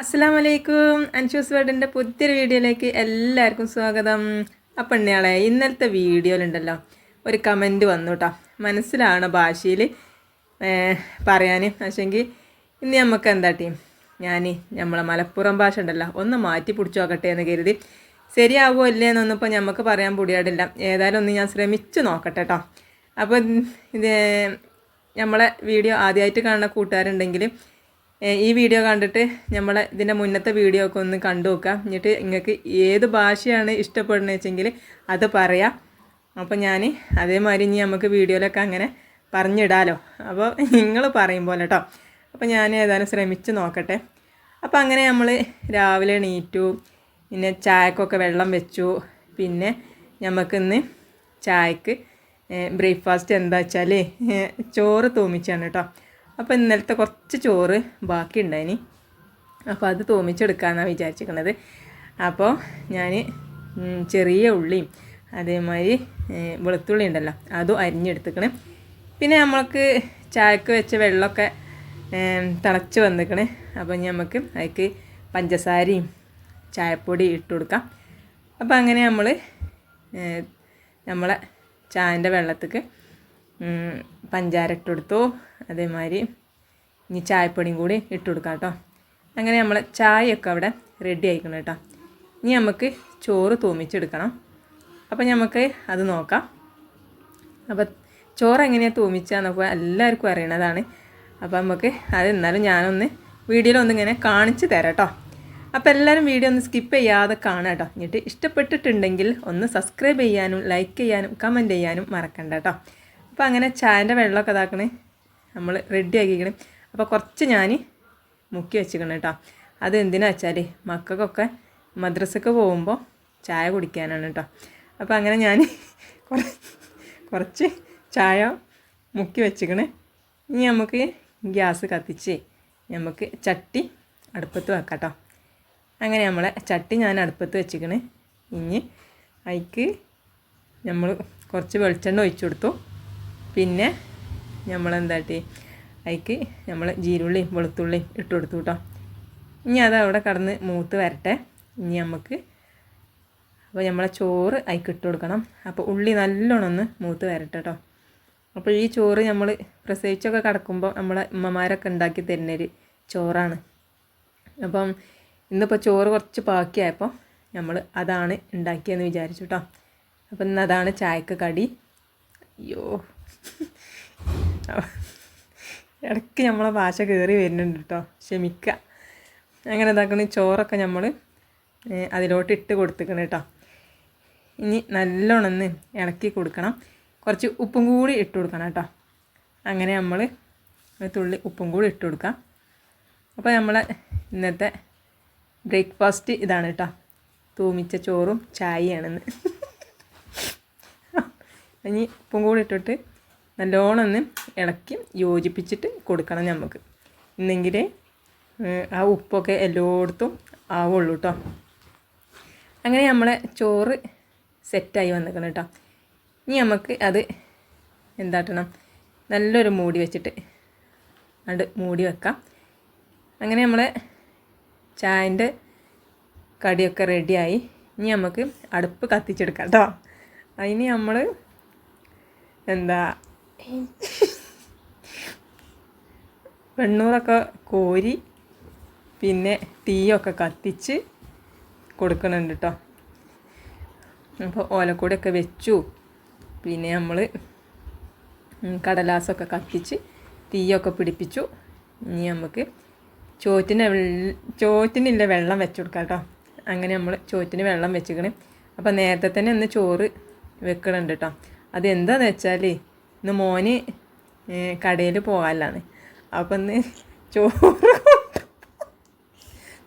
അസ്സാം വലൈക്കും അൻഷൂസ് വേർഡിന്റെ പുതിയൊരു വീഡിയോയിലേക്ക് എല്ലാവർക്കും സ്വാഗതം. അപ്പം എണ്ണയാളെ ഇന്നലത്തെ വീഡിയോയിലുണ്ടല്ലോ ഒരു കമന്റ് വന്നു കേട്ടോ മനസ്സിലാണ് ഭാഷയിൽ പറയാൻ പക്ഷേങ്കിൽ ഇന്ന് നമുക്ക് എന്താ ടീം? ഞാൻ നമ്മളെ മലപ്പുറം ഭാഷ ഉണ്ടല്ലോ ഒന്ന് മാറ്റി പിടിച്ചു നോക്കട്ടെ എന്ന് കരുതി. ശരിയാവുമോ ഇല്ലേ എന്നൊന്നും ഇപ്പോൾ നമുക്ക് പറയാൻ പൊടിയാടില്ല ഏതായാലും ഒന്ന് ഞാൻ ശ്രമിച്ചു നോക്കട്ടെ കേട്ടോ അപ്പോൾ ഇത് നമ്മളെ വീഡിയോ ആദ്യമായിട്ട് കാണുന്ന കൂട്ടുകാരുണ്ടെങ്കിൽ ഈ വീഡിയോ കണ്ടിട്ട് നമ്മളെ ഇതിന്റെ മുന്നത്തെ വീഡിയോ ഒക്കെ ഒന്ന് കണ്ടു നോക്കാം. എന്നിട്ട് നിങ്ങൾക്ക് ഏത് ഭാഷയാണ് ഇഷ്ടപ്പെടുന്നത് വെച്ചെങ്കിൽ അത് പറയാം. അപ്പോൾ ഞാൻ അതേമാതിരി ഇനി നമുക്ക് വീഡിയോയിലൊക്കെ അങ്ങനെ പറഞ്ഞിടാലോ. അപ്പോൾ നിങ്ങൾ പറയും പോലെ കേട്ടോ അപ്പോൾ ഞാൻ ഏതായാലും ശ്രമിച്ച് നോക്കട്ടെ. അപ്പോൾ അങ്ങനെ നമ്മൾ രാവിലെ എണീറ്റു. പിന്നെ ചായക്കൊക്കെ വെള്ളം വെച്ചു. പിന്നെ നമുക്കിന്ന് ചായക്ക് ബ്രേക്ക്ഫാസ്റ്റ് എന്താ വെച്ചാൽ ചോറ് തൂമിച്ചാണ് കേട്ടോ അപ്പോൾ ഇന്നലത്തെ കുറച്ച് ചോറ് ബാക്കി ഉണ്ടായിനി അപ്പോൾ അത് തോമിച്ചെടുക്കാമെന്നാണ് വിചാരിച്ചിരിക്കുന്നത് അപ്പോൾ ഞാൻ ചെറിയ ഉള്ളിയും അതേമാതിരി വെളുത്തുള്ളി ഉണ്ടല്ലോ അതും അരിഞ്ഞെടുത്തിക്കണ്. പിന്നെ നമ്മൾക്ക് ചായക്ക് വെച്ച വെള്ളമൊക്കെ തിളച്ച് വന്നിക്കണ്. അപ്പോൾ ഇനി നമുക്ക് അതിക്ക് പഞ്ചസാരയും ചായപ്പൊടി ഇട്ട് കൊടുക്കാം. അപ്പോൾ അങ്ങനെ നമ്മൾ നമ്മളെ ചായന്റെ വെള്ളത്തേക്ക് പഞ്ചാര ഇട്ട് കൊടുത്തു അതേമാതിരി ഇനി ചായപ്പൊടിയും കൂടി ഇട്ട് കൊടുക്കാം കേട്ടോ. അങ്ങനെ നമ്മൾ ചായയൊക്കെ അവിടെ റെഡി ആയിക്കണം കേട്ടോ. ഇനി നമുക്ക് ചോറ് തൂമിച്ചെടുക്കണം. അപ്പം നമുക്ക് അത് നോക്കാം. അപ്പം ചോറ് എങ്ങനെയാണ് തൂമിച്ചാന്നൊക്കെ എല്ലാവർക്കും അറിയണതാണ്. അപ്പം നമുക്ക് അത് എന്നാലും ഞാനൊന്ന് വീഡിയോയിൽ ഇങ്ങനെ കാണിച്ചു തരാം കേട്ടോ. അപ്പോൾ എല്ലാവരും വീഡിയോ ഒന്ന് സ്കിപ്പ് ചെയ്യാതെ കാണാം കേട്ടോ. എന്നിട്ട് ഇഷ്ടപ്പെട്ടിട്ടുണ്ടെങ്കിൽ ഒന്ന് സബ്സ്ക്രൈബ് ചെയ്യാനും ലൈക്ക് ചെയ്യാനും കമന്റ് ചെയ്യാനും മറക്കണ്ട കേട്ടോ. അപ്പോൾ അങ്ങനെ ചായന്റെ വെള്ളമൊക്കെ ഇതാക്കണേ. നമ്മൾ റെഡി ആക്കിക്കണേ. അപ്പോൾ കുറച്ച് ഞാൻ മുക്കി വെച്ചിക്കണം കേട്ടോ അത് എന്തിനാ വെച്ചാൽ മക്കൾക്കൊക്കെ മദ്രസക്ക് പോകുമ്പോൾ ചായ കുടിക്കാനാണ് കേട്ടോ അപ്പോൾ അങ്ങനെ ഞാൻ കുറ- കുറച്ച് ചായ മുക്കി വെച്ചിക്കണേ. ഇനി നമുക്ക് ഗ്യാസ് കത്തിച്ച് നമുക്ക് ചട്ടി അടുപ്പത്ത് വെക്കാം കേട്ടോ അങ്ങനെ നമ്മളെ ചട്ടി ഞാൻ അടുപ്പത്ത് വെച്ചിക്കണേ. ഇനി അതിക്ക് നമ്മൾ കുറച്ച് വെളിച്ചെണ്ണ ഒഴിച്ചു കൊടുത്തു. പിന്നെ നമ്മളെന്താട്ടി അതിക്ക് നമ്മൾ ജീരുള്ളിയും വെളുത്തുള്ളിയും ഇട്ട് കൊടുത്തു കേട്ടോ ഇനി അത് അവിടെ കടന്ന് മൂത്ത് വരട്ടെ. ഇനി നമുക്ക് അപ്പോൾ നമ്മളെ ചോറ് അതിക്ക് ഇട്ട് കൊടുക്കണം. അപ്പോൾ ഉള്ളി നല്ലോണം ഒന്ന് മൂത്ത് വരട്ടെ കേട്ടോ അപ്പോൾ ഈ ചോറ് നമ്മൾ പ്രസവിച്ചൊക്കെ കിടക്കുമ്പോൾ നമ്മളെ ഉമ്മമാരൊക്കെ ഉണ്ടാക്കി തരുന്നൊരു ചോറാണ്. അപ്പം ഇന്നിപ്പോൾ ചോറ് കുറച്ച് ബാക്കിയായപ്പോൾ നമ്മൾ അതാണ് ഉണ്ടാക്കിയെന്ന് വിചാരിച്ചു കേട്ടോ അപ്പം ഇന്ന് അതാണ് ചായക്ക് കടി. അയ്യോ. ഇടയ്ക്ക് നമ്മളെ ഭാഷ കയറി വരുന്നുണ്ട് കേട്ടോ. ക്ഷമിക്കുക അങ്ങനെ ഇതാക്കണ ചോറൊക്കെ നമ്മൾ അതിലോട്ട് ഇട്ട് കൊടുത്തിക്കണം കേട്ടോ. ഇനി നല്ലോണമെന്ന് ഇളക്കി കൊടുക്കണം. കുറച്ച് ഉപ്പും കൂടി ഇട്ട് കൊടുക്കണം കേട്ടോ. അങ്ങനെ നമ്മൾ തുള്ളി ഉപ്പും കൂടി ഇട്ട് കൊടുക്കാം. അപ്പോൾ നമ്മളെ ഇന്നത്തെ ബ്രേക്ക്ഫാസ്റ്റ് ഇതാണ് കേട്ടോ. തൂമിച്ച ചോറും ചായയാണെന്ന്. ഇനി ഉപ്പും കൂടി ഇട്ടിട്ട് നല്ലോണം ഒന്ന് ഇളക്കി യോജിപ്പിച്ചിട്ട് കൊടുക്കണം നമുക്ക് എന്നെങ്കിൽ ആ ഉപ്പൊക്കെ എല്ലായിടത്തും ആവുള്ളൂ കേട്ടോ അങ്ങനെ നമ്മളെ ചോറ് സെറ്റായി വന്നിരിക്കണം കേട്ടോ ഇനി നമുക്ക് അത് എന്താട്ടണം? നല്ലൊരു മൂടി വെച്ചിട്ട് അത് മൂടി വെക്കാം. അങ്ങനെ നമ്മളെ ചായന്റെ കടിയൊക്കെ റെഡിയായി. ഇനി നമുക്ക് അടുപ്പ് കത്തിച്ചെടുക്കാം കേട്ടോ അതിന് നമ്മൾ എന്താ വെണ്ണൂറൊക്കെ കോരി പിന്നെ തീയൊക്കെ കത്തിച്ച് കൊടുക്കണുണ്ട് കേട്ടോ അപ്പോൾ ഓലക്കൂടെയൊക്കെ വെച്ചു. പിന്നെ നമ്മൾ കടലാസൊക്കെ കത്തിച്ച് തീയൊക്കെ പിടിപ്പിച്ചു. ഇനി നമുക്ക് ചോറ്റിന് ചോറ്റിനില്ല വെള്ളം വെച്ച് കൊടുക്കാം കേട്ടോ അങ്ങനെ നമ്മൾ ചോറ്റിന് വെള്ളം വെച്ചിക്കണേ. അപ്പോൾ നേരത്തെ തന്നെ ഒന്ന് ചോറ് വെക്കണുണ്ട് കേട്ടോ അതെന്താന്ന് വെച്ചാൽ ഇന്ന് മോന് കടയിൽ പോകാനാണ് അപ്പം ഇന്ന് ചോറ്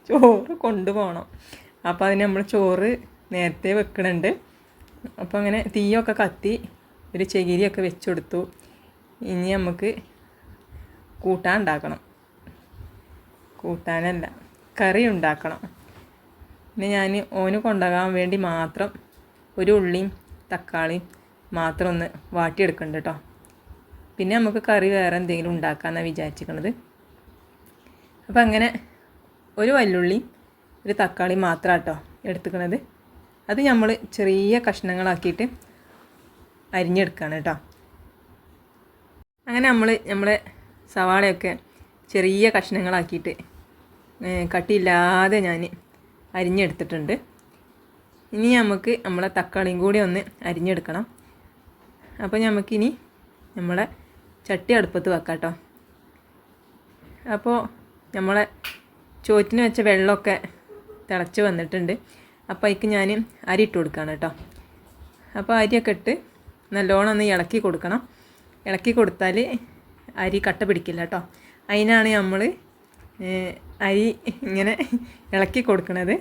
ചോറ് കൊണ്ടുപോകണം. അപ്പോൾ അതിന് നമ്മൾ ചോറ് നേരത്തെ വെക്കണുണ്ട്. അപ്പോൾ അങ്ങനെ തീയൊക്കെ കത്തി ഒരു ചകിരിയൊക്കെ വെച്ച് ഇനി നമുക്ക് കൂട്ടാൻ ഉണ്ടാക്കണം. കൂട്ടാനല്ല കറി ഉണ്ടാക്കണം. പിന്നെ ഞാൻ ഓന് കൊണ്ടുപോകാൻ വേണ്ടി മാത്രം ഒരു ഉള്ളിയും തക്കാളിയും മാത്രം ഒന്ന് വാട്ടിയെടുക്കുന്നുണ്ട് കേട്ടോ പിന്നെ നമുക്ക് കറി വേറെ എന്തെങ്കിലും ഉണ്ടാക്കാമെന്നാണ് വിചാരിച്ചിരിക്കുന്നത് അപ്പം അങ്ങനെ ഒരു വല്ലുള്ളി ഒരു തക്കാളി മാത്രം കേട്ടോ എടുത്തുക്കണത്. അത് നമ്മൾ ചെറിയ കഷ്ണങ്ങളാക്കിയിട്ട് അരിഞ്ഞെടുക്കുകയാണ് കേട്ടോ അങ്ങനെ നമ്മൾ നമ്മളെ സവാളയൊക്കെ ചെറിയ കഷ്ണങ്ങളാക്കിയിട്ട് കട്ടിയില്ലാതെ ഞാൻ അരിഞ്ഞെടുത്തിട്ടുണ്ട്. ഇനി നമുക്ക് നമ്മളെ തക്കാളിയും കൂടി ഒന്ന് അരിഞ്ഞെടുക്കണം. അപ്പോൾ നമുക്കിനി നമ്മളെ ചട്ടി അടുപ്പത്ത് വെക്കാം കേട്ടോ അപ്പോൾ നമ്മളെ ചോറ്റിന് വെച്ച വെള്ളമൊക്കെ തിളച്ച് വന്നിട്ടുണ്ട്. അപ്പോൾ അതിക്ക് ഞാൻ അരി ഇട്ട് കൊടുക്കുകയാണ് കേട്ടോ. അപ്പോൾ അരിയൊക്കെ ഇട്ട് നല്ലോണം ഒന്ന് ഇളക്കി കൊടുക്കണം. ഇളക്കി കൊടുത്താൽ അരി കട്ട പിടിക്കില്ല കേട്ടോ. അതിനാണ് നമ്മൾ അരി ഇങ്ങനെ ഇളക്കി കൊടുക്കണത്.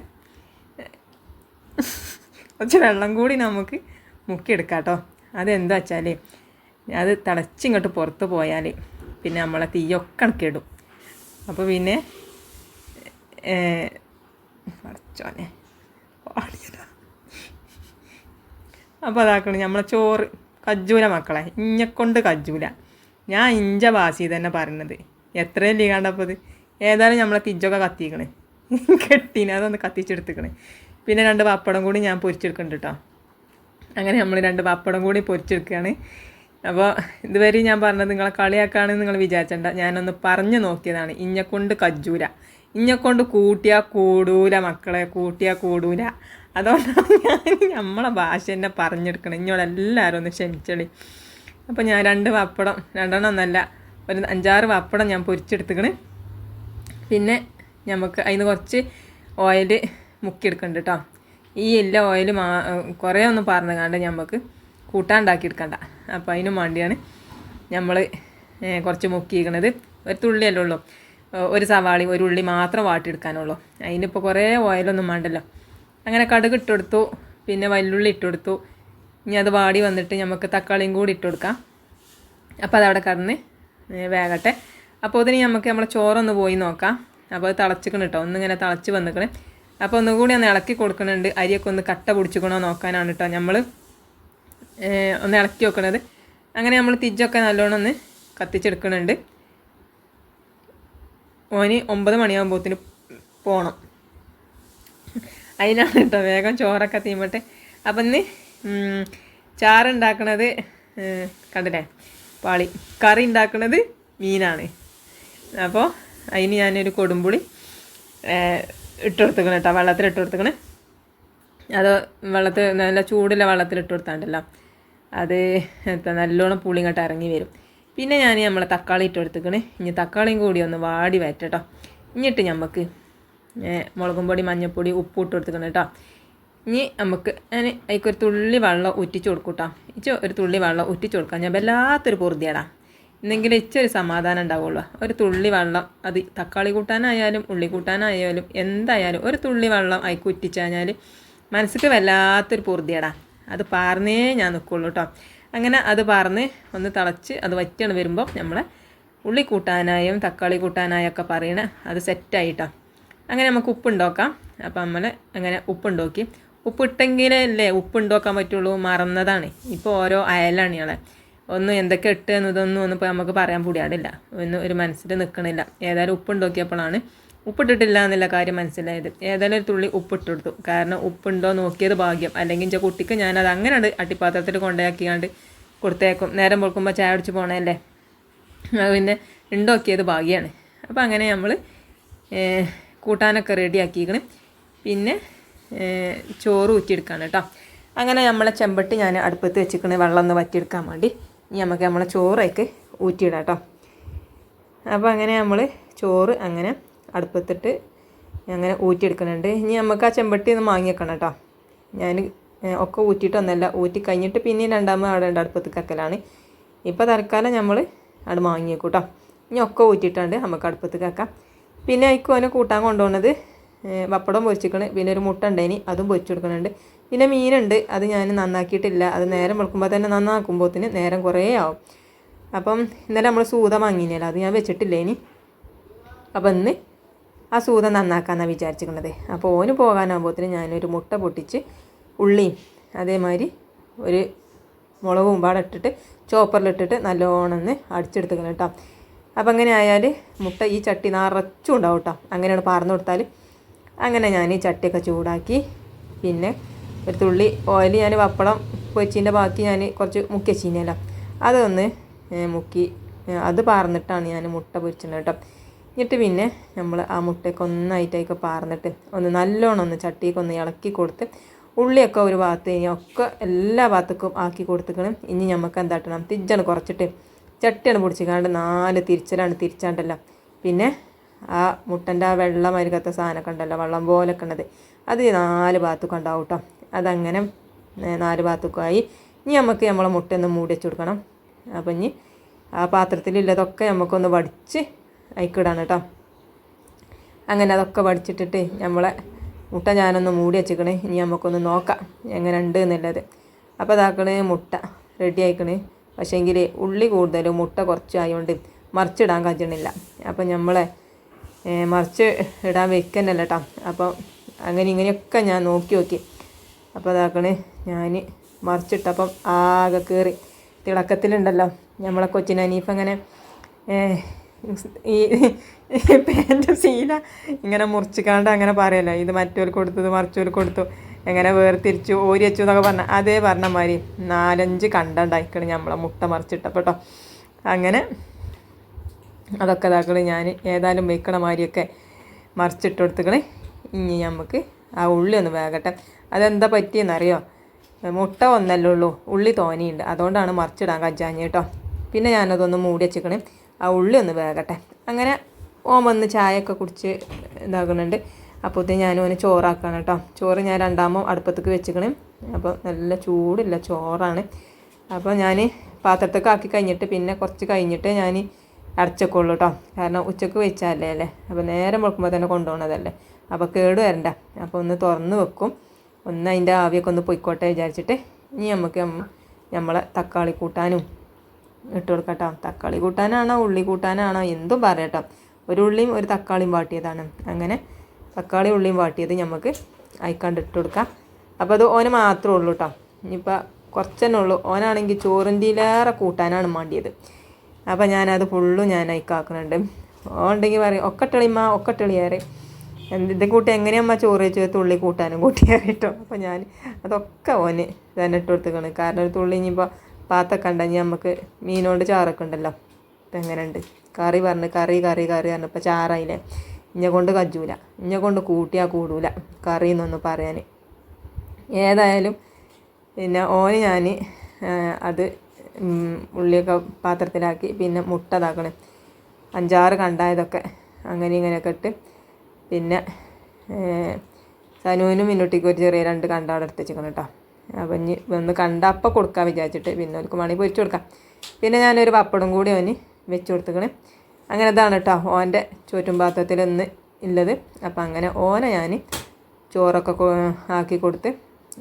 കുറച്ച് വെള്ളം കൂടി നമുക്ക് മുക്കിയെടുക്കാം കേട്ടോ. അതെന്താ വെച്ചാൽ അത് തിളച്ചിങ്ങോട്ട് പുറത്ത് പോയാൽ പിന്നെ നമ്മളെ തീയൊക്കെ കണക്കിടും അപ്പോൾ പിന്നെ പഠിച്ചോനെ അപ്പോൾ അതാക്കണം നമ്മളെ ചോറ് കജ്ജൂല മക്കളെ ഇഞ്ഞക്കൊണ്ട് കജ്ജൂല ഞാൻ ഇഞ്ച വാസി തന്നെ പറയണത്. എത്രയും കണ്ടപ്പോൾ ഇത്. ഏതായാലും നമ്മളെ തിജ്ജൊക്കെ കത്തിക്കണേ. കെട്ടീനെ അതൊന്ന് കത്തിച്ചെടുത്തിക്കണേ. പിന്നെ രണ്ട് പപ്പടം കൂടി ഞാൻ പൊരിച്ചെടുക്കുന്നുണ്ട് കേട്ടോ അങ്ങനെ നമ്മൾ രണ്ട് പപ്പടം കൂടി പൊരിച്ചെടുക്കുകയാണ്. അപ്പോൾ ഇതുവരെ ഞാൻ പറഞ്ഞത് നിങ്ങളെ കളിയാക്കാണെന്ന് നിങ്ങൾ വിചാരിച്ചണ്ട. ഞാനൊന്ന് പറഞ്ഞു നോക്കിയതാണ്. ഇഞ്ഞക്കൊണ്ട് കജ്ജൂര ഇഞ്ഞക്കൊണ്ട് കൂട്ടിയാൽ കൂടൂല മക്കളെ കൂട്ടിയാൽ കൂടൂല. അതുകൊണ്ടാണ് ഞാൻ നമ്മളെ ഭാഷ തന്നെ പറഞ്ഞെടുക്കണം. ഇഞ്ഞോടെല്ലാവരും ഒന്ന് ക്ഷമിച്ചളി. അപ്പോൾ ഞാൻ രണ്ട് പപ്പടം രണ്ടെണ്ണം ഒന്നല്ല ഒരു അഞ്ചാറ് പപ്പടം ഞാൻ പൊരിച്ചെടുത്തുക്കണ്. പിന്നെ നമുക്ക് അതിന് കുറച്ച് ഓയിൽ മുക്കിയെടുക്കുന്നുണ്ട് കേട്ടോ. ഈ എല്ലാ ഓയിൽ മാ കുറേ ഒന്നും പറഞ്ഞു കണ്ട് നമുക്ക് കൂട്ടാണ്ടാക്കി എടുക്കണ്ട അപ്പോൾ അതിനും വേണ്ടിയാണ് നമ്മൾ കുറച്ച് മുക്കിയിരിക്കണത് ഒരു തുള്ളിയല്ലേ ഉള്ളൂ. ഒരു സവാളി ഒരു ഉള്ളി മാത്രം വാട്ടിയെടുക്കാനുള്ളൂ. അതിനിപ്പോൾ കുറേ ഓയിലൊന്നും വേണ്ടല്ലോ. അങ്ങനെ കടുക് ഇട്ടുകൊടുത്തു പിന്നെ വല്ലുള്ളി ഇട്ടുകൊടുത്തു ഇനി അത് വാടി വന്നിട്ട് നമുക്ക് തക്കാളിയും കൂടി ഇട്ട് കൊടുക്കാം അപ്പോൾ അതവിടെ കടന്ന് വേകട്ടെ. അപ്പോൾ അതിന് നമുക്ക് നമ്മളെ ചോറൊന്ന് പോയി നോക്കാം. അപ്പോൾ അത് തിളച്ചിക്കണം കേട്ടോ ഒന്നിങ്ങനെ തിളച്ച് വന്നിക്കണേ. അപ്പോൾ ഒന്നുകൂടി ഒന്ന് ഇളക്കി കൊടുക്കുന്നുണ്ട്. അരിയൊക്കെ ഒന്ന് കട്ട പിടിച്ചിക്കണോ നോക്കാനാണ് കേട്ടോ നമ്മൾ ഒന്ന് ഇളക്കി വെക്കണത്. അങ്ങനെ നമ്മൾ തിജ്ജൊക്കെ നല്ലോണം ഒന്ന് കത്തിച്ചെടുക്കുന്നുണ്ട് ഓന് ഒമ്പത് മണിയാകുമ്പോഴത്തിന് പോകണം അതിനാണ് കേട്ടോ വേഗം ചോറൊക്കെ തീമട്ടെ അപ്പം ഇന്ന് ചാറുണ്ടാക്കണത് കണ്ടില്ലേ? പാളി. കറി ഉണ്ടാക്കുന്നത് മീനാണ്. അപ്പോൾ അതിന് ഞാനൊരു കൊടുമ്പുളി ഇട്ട് കൊടുത്തേക്കണം കേട്ടോ വെള്ളത്തിൽ ഇട്ട് കൊടുത്തേക്കണേ അത് വെള്ളത്തിൽ നല്ല ചൂടുള്ള വെള്ളത്തിൽ ഇട്ട് കൊടുത്താണ്ടല്ലോ അത് എന്താ നല്ലോണം പുളിങ്ങോട്ട് ഇറങ്ങി വരും. പിന്നെ ഞാൻ നമ്മളെ തക്കാളി ഇട്ട് കൊടുത്തേക്കണേ ഇനി തക്കാളിയും കൂടി ഒന്ന് വാടി വരട്ടോ ഇനിയിട്ട് നമുക്ക് മുളകും പൊടി മഞ്ഞൾപ്പൊടി ഉപ്പ് ഇട്ട് കൊടുത്തേക്കണം കേട്ടോ. ഇനി നമുക്ക് ഞാൻ അതിക്കൊരു തുള്ളി വെള്ളം ഉറ്റിച്ച് കൊടുക്കും കേട്ടോ. ഇച്ച ഒരു തുള്ളി വെള്ളം ഉറ്റിച്ച് കൊടുക്കാം. ഞാൻ വല്ലാത്തൊരു പൊറുതിയാടാ. എന്നെങ്കിലും ഇച്ചൊരു സമാധാനം ഉണ്ടാവുള്ളൂ. ഒരു തുള്ളി വെള്ളം അത് തക്കാളി കൂട്ടാനായാലും ഉള്ളി കൂട്ടാനായാലും എന്തായാലും ഒരു തുള്ളി വെള്ളം അതിൽ കുറ്റിച്ചാഞ്ഞാൽ മനസ്സിക്ക് വല്ലാത്തൊരു പൂർത്തിയടാ അത് പാർന്നേ ഞാൻ നിൽക്കുള്ളൂ കേട്ടോ അങ്ങനെ അത് പാർന്ന് ഒന്ന് തിളച്ച് അത് വറ്റിയാണ് വരുമ്പോൾ നമ്മൾ ഉള്ളി കൂട്ടാനായും തക്കാളി കൂട്ടാനായൊക്കെ പറയണ അത് സെറ്റായിട്ടോ അങ്ങനെ നമുക്ക് ഉപ്പ് ഉണ്ടാക്കാം അപ്പം നമ്മൾ അങ്ങനെ ഉപ്പ് ഉപ്പിട്ടെങ്കിലല്ലേ ഉപ്പ് ഇട്ടെങ്കിലല്ലേ ഉപ്പ് ഉണ്ടാക്കാൻ പറ്റുള്ളൂ? മറന്നതാണ്. ഇപ്പോൾ ഓരോ അയലാണ് ഇയാളെ. ഒന്നും എന്തൊക്കെ ഇട്ട് എന്നതൊന്നും ഒന്നും ഇപ്പോൾ നമുക്ക് പറയാൻ കൂടിയാടില്ല ഒന്നും ഒരു മനസ്സിൽ നിൽക്കണില്ല ഏതായാലും ഉപ്പ് ഉണ്ടാക്കിയപ്പോഴാണ് ഉപ്പിട്ടിട്ടില്ല എന്നുള്ള കാര്യം മനസ്സിലായത്. ഏതായാലും ഒരു തുള്ളി ഉപ്പിട്ട് കൊടുത്തു കാരണം ഉപ്പുണ്ടോ നോക്കിയത് ഭാഗ്യം. അല്ലെങ്കിൽ എന്റെ കുട്ടിക്ക് ഞാനത് അങ്ങനെ അട്ടിപ്പാത്രത്തിൽ കൊണ്ടാക്കിയാണ്ട് കൊടുത്തേക്കും. നേരം പൊൾക്കുമ്പോൾ ചായ അടിച്ച് പോകണല്ലേ അത് പിന്നെ ഉണ്ടാക്കിയത് ഭാഗ്യമാണ് അപ്പോൾ അങ്ങനെ നമ്മൾ കൂട്ടാനൊക്കെ റെഡിയാക്കിക്കണ് പിന്നെ ചോറ് ഊറ്റിയെടുക്കാണ് കേട്ടോ. അങ്ങനെ നമ്മളെ ചെമ്പട്ടി ഞാൻ അടുപ്പത്ത് വെച്ചിരിക്കണേ വെള്ളം ഒന്ന് വറ്റിയെടുക്കാൻ വേണ്ടി. ഇനി നമുക്ക് നമ്മളെ ചോറേക്ക് ഊറ്റിയിടാം കേട്ടോ. അപ്പോൾ അങ്ങനെ നമ്മൾ ചോറ് അങ്ങനെ അടുപ്പത്തിട്ട് അങ്ങനെ ഊറ്റിയെടുക്കുന്നുണ്ട്. ഇനി നമുക്ക് ആ ചെമ്പട്ടി ഒന്ന് വാങ്ങിയേക്കണം കേട്ടോ. ഞാൻ ഒക്കെ ഊറ്റിയിട്ടൊന്നല്ല ഊറ്റി കഴിഞ്ഞിട്ട് പിന്നെ രണ്ടാമത് അവിടെ ഉണ്ട് അടുപ്പത്ത് കക്കലാണ് ഇപ്പോൾ തൽക്കാലം നമ്മൾ അവിടെ വാങ്ങിയേക്കും കേട്ടോ. ഇനി ഒക്കെ ഊറ്റിയിട്ടുണ്ട് നമുക്ക് അടുപ്പത്ത് കക്കാം പിന്നെ അതിക്ക് ഓനെ കൂട്ടാൻ കൊണ്ടുപോകുന്നത് പപ്പടം പൊരിച്ചിക്കണ് പിന്നെ ഒരു മുട്ട ഉണ്ടായിനി അതും പൊരിച്ചു കൊടുക്കുന്നുണ്ട്. പിന്നെ മീനുണ്ട്. അത് ഞാൻ നന്നാക്കിയിട്ടില്ല. അത് നേരം വെളുക്കുമ്പോൾ തന്നെ നന്നാക്കുമ്പോഴത്തിന് നേരം കുറേ ആവും. അപ്പം ഇന്നലെ നമ്മൾ സൂത വാങ്ങിയില്ല അത് ഞാൻ വെച്ചിട്ടില്ല ഇനി. അപ്പം ഇന്ന് ആ സൂത നന്നാക്കാന്നാണ് വിചാരിച്ചിരിക്കുന്നത്. അപ്പോൾ ഓന് പോകാനാകുമ്പോഴത്തിന് ഞാനൊരു മുട്ട പൊട്ടിച്ച് ഉള്ളിയും അതേമാതിരി ഒരു മുളകും പാടെ ഇട്ടിട്ട് ചോപ്പറിലിട്ടിട്ട് നല്ലോണം ഒന്ന് കേട്ടോ. അപ്പം അങ്ങനെ ആയാൽ മുട്ട ഈ ചട്ടി നിറച്ചും ഉണ്ടാവും കേട്ടോ. അങ്ങനെയാണ് പാർന്നു കൊടുത്താൽ അങ്ങനെ ഞാൻ ഈ ചട്ടിയൊക്കെ ചൂടാക്കി പിന്നെ ഒരു തുള്ളി ഓയിൽ ഞാൻ പപ്പടം പൊച്ചിന്റെ ബാക്കി ഞാൻ കുറച്ച് മുക്കി വെച്ചിരുന്നല്ലോ അതൊന്ന് മുക്കി അത് പാർന്നിട്ടാണ് ഞാൻ മുട്ട പൊരിച്ചത് കേട്ടോ. എന്നിട്ട് പിന്നെ നമ്മൾ ആ മുട്ടയൊക്കെ ഒന്നായിട്ടൊക്കെ പാർന്നിട്ട് ഒന്ന് നല്ലോണം ഒന്ന് ചട്ടിയൊക്കെ ഒന്ന് ഇളക്കി കൊടുത്ത് ഉള്ളിയൊക്കെ ഒരു ഭാഗത്ത് ഇനി ഒക്കെ എല്ലാ ഭാഗത്തേക്കും ആക്കി കൊടുത്തിക്കണം. ഇനി നമുക്ക് എന്താട്ടണം? തിജ്ജാണ് കുറച്ചിട്ട് ചട്ടിയാണ് പിടിച്ചിക്കാണ്ട് നാല് തിരിച്ചലാണ് തിരിച്ചാണ്ടല്ലോ. പിന്നെ ആ മുട്ടന്റെ ആ വെള്ളം അരികത്ത സാധനമൊക്കെ ഉണ്ടല്ലോ വെള്ളം പോലെ ഒക്കെ ഉണ്ടത് അത് നാല് ഭാഗത്തൊക്കെ ഉണ്ടാവും കേട്ടോ. അതങ്ങനെ നാല് ഭാഗത്തൊക്കെ ആയി ഇനി നമുക്ക് നമ്മളെ മുട്ടയൊന്ന് മൂടി വെച്ച് കൊടുക്കണം. അപ്പം ഇനി ആ പാത്രത്തിലുള്ളതൊക്കെ നമുക്കൊന്ന് വടിച്ച് അയക്കിടാണ് കേട്ടോ അങ്ങനെ അതൊക്കെ വടിച്ചിട്ടിട്ട് നമ്മളെ മുട്ട ഞാനൊന്ന് മൂടി വെച്ചിക്കണേ ഇനി നമുക്കൊന്ന് നോക്കാം എങ്ങനെ ഉണ്ട് എന്നുള്ളത് അപ്പോൾ അതാക്കണേ മുട്ട റെഡി ആയിക്കണേ. പക്ഷേങ്കിൽ ഉള്ളി കൂടുതലും മുട്ട കുറച്ച് ആയതുകൊണ്ട് മറിച്ചിടാൻ കഴിയണില്ല അപ്പം നമ്മളെ മറിച്ച് ഇടാൻ വെക്കന്നല്ല കേട്ടോ അപ്പം അങ്ങനെ ഇങ്ങനെയൊക്കെ ഞാൻ നോക്കി നോക്കി അപ്പോൾ അതാക്കണേ ഞാൻ മറിച്ചിട്ടപ്പം ആകെ കയറി തിളക്കത്തിലുണ്ടല്ലോ. നമ്മളെ കൊച്ചിൻ അനീഫ് അങ്ങനെ ഈ പേന്റെ സീല ഇങ്ങനെ മുറിച്ചിക്കാണ്ട് അങ്ങനെ പറയല്ലോ ഇത് മറ്റോർ കൊടുത്തത് മറിച്ചോർ കൊടുത്തു. എങ്ങനെ വേർതിരിച്ചു ഓരി വെച്ചു എന്നൊക്കെ പറഞ്ഞ അതേ പറഞ്ഞ മാതിരി നാലഞ്ച് കണ്ടുണ്ടായിക്കണ് നമ്മളെ മുട്ട മറിച്ചിട്ടപ്പോട്ടോ. അങ്ങനെ അതൊക്കെ ഇതാക്കൾ ഞാൻ ഏതായാലും വെക്കണ മാതിരിയൊക്കെ മറിച്ചിട്ട് കൊടുത്തുകൾ ഇനി നമുക്ക് ആ ഉള്ളി ഒന്ന് വേകട്ടെ. അതെന്താ പറ്റിയെന്നറിയോ? മുട്ട ഒന്നല്ലേ ഉള്ളൂ ഉള്ളി തോനിയുണ്ട്. അതുകൊണ്ടാണ് മറിച്ചിടാൻ കഞ്ചാഞ്ഞ് കേട്ടോ. പിന്നെ ഞാനതൊന്ന് മൂടി വെച്ചിക്കണേ. ആ ഉള്ളി ഒന്ന് വേകട്ടെ. അങ്ങനെ ഓൻ വന്ന് ചായയൊക്കെ കുടിച്ച് ഇതാക്കുന്നുണ്ട്. അപ്പോഴത്തേക്ക് ഞാൻ ഓന് ചോറാക്കാണ് കേട്ടോ. ചോറ് ഞാൻ രണ്ടാമോ അടുപ്പത്തേക്ക് വെച്ചിക്കണേ. അപ്പോൾ നല്ല ചൂടില്ല ചോറാണ്. അപ്പോൾ ഞാൻ പാത്രത്തൊക്കെ ആക്കി കഴിഞ്ഞിട്ട് പിന്നെ കുറച്ച് കഴിഞ്ഞിട്ട് ഞാൻ അടച്ചേക്കുള്ളൂ കേട്ടോ. കാരണം ഉച്ചയ്ക്ക് വെച്ചാലേ അല്ലേ? അപ്പോൾ നേരം വെക്കുമ്പോൾ തന്നെ കൊണ്ടുപോകണതല്ലേ അപ്പോൾ കേട് വരണ്ട. അപ്പോൾ ഒന്ന് തുറന്ന് വെക്കും. ഒന്ന് അതിന്റെ ആവിയൊക്കെ ഒന്ന് പൊയ്ക്കോട്ടെ വിചാരിച്ചിട്ട് ഇനി നമുക്ക് നമ്മ- നമ്മളെ തക്കാളി കൂട്ടാനും ഇട്ട് കൊടുക്കട്ടോ. കേട്ടോ തക്കാളി കൂട്ടാനാണോ ഉള്ളി കൂട്ടാനാണോ എന്തും പറയട്ടോ. ഒരു ഉള്ളിയും ഒരു തക്കാളിയും വാട്ടിയതാണ്. അങ്ങനെ തക്കാളി ഉള്ളിയും വാട്ടിയത് നമുക്ക് അയക്കാണ്ട് ഇട്ട് കൊടുക്കാം. അപ്പോൾ അത് ഓന് മാത്രമേ ഉള്ളൂ കേട്ടോ ഇനിയിപ്പോൾ കുറച്ചെന്നെ ഉള്ളൂ. ഓനാണെങ്കിൽ ചോറിന്റെയിലേറെ കൂട്ടാനാണ് മാണ്ടിയത്. അപ്പോൾ ഞാനത് ഫുള്ളും ഞാൻ അയക്കാക്കുന്നുണ്ട് ഓണ്ടെങ്കിൽ പറയും ഒക്കട്ടളിമ്മ ഒക്കട്ടളിയേറെ. ഇത് കൂട്ടി എങ്ങനെയമ്മ ചോറ് വെച്ച് തുള്ളി കൂട്ടാനും കൂട്ടിയായിട്ടോ. അപ്പോൾ ഞാൻ അതൊക്കെ ഓന് തന്നെ ഇട്ട് കൊടുത്തേക്കാണ്. കാരണം ഒരു തുള്ളി ഇനിയിപ്പോൾ പാത്തൊക്കെ ഉണ്ടെങ്കിൽ നമുക്ക് മീനോണ്ട് ചാറൊക്കെ ഉണ്ടല്ലോ. ഇപ്പം എങ്ങനെയുണ്ട്? കറി പറഞ്ഞ് കറി കറി കറി പറഞ്ഞു. ഇപ്പം ചാറായില്ലേ? ഇഞ്ഞെ കൊണ്ട് കജ്ജൂല. ഇഞ്ഞെ കൊണ്ട് കൂട്ടിയാൽ കൂടൂല. കറി എന്നൊന്ന് പറയാൻ ഏതായാലും പിന്നെ ഓന് ഞാൻ അത് ഉള്ളിയൊക്കെ പാത്രത്തിലാക്കി പിന്നെ മുട്ട ഇതാക്കണേ. അഞ്ചാറ് കണ്ടായതൊക്കെ അങ്ങനെ ഇങ്ങനെയൊക്കെ ഇട്ട് പിന്നെ സനുവിനും മിന്നുട്ടിക്കും ഒരു ചെറിയ രണ്ട് കണ്ട അവിടെ കേട്ടോ. അപ്പം ഇനി ഒന്ന് കണ്ട അപ്പം കൊടുക്കാൻ വിചാരിച്ചിട്ട് പിന്നെ അവർക്ക് മണി പൊരിച്ചു കൊടുക്കാം. പിന്നെ ഞാനൊരു പപ്പടം കൂടി അവന് വെച്ച് കൊടുത്തുക്കണ് അങ്ങനെ ഇതാണ് കേട്ടോ ഓന്റെ ചോറ്റും പാത്രത്തിൽ ഒന്ന് ഉള്ളത്. അപ്പം അങ്ങനെ ഓനെ ഞാൻ ചോറൊക്കെ ആക്കി കൊടുത്ത്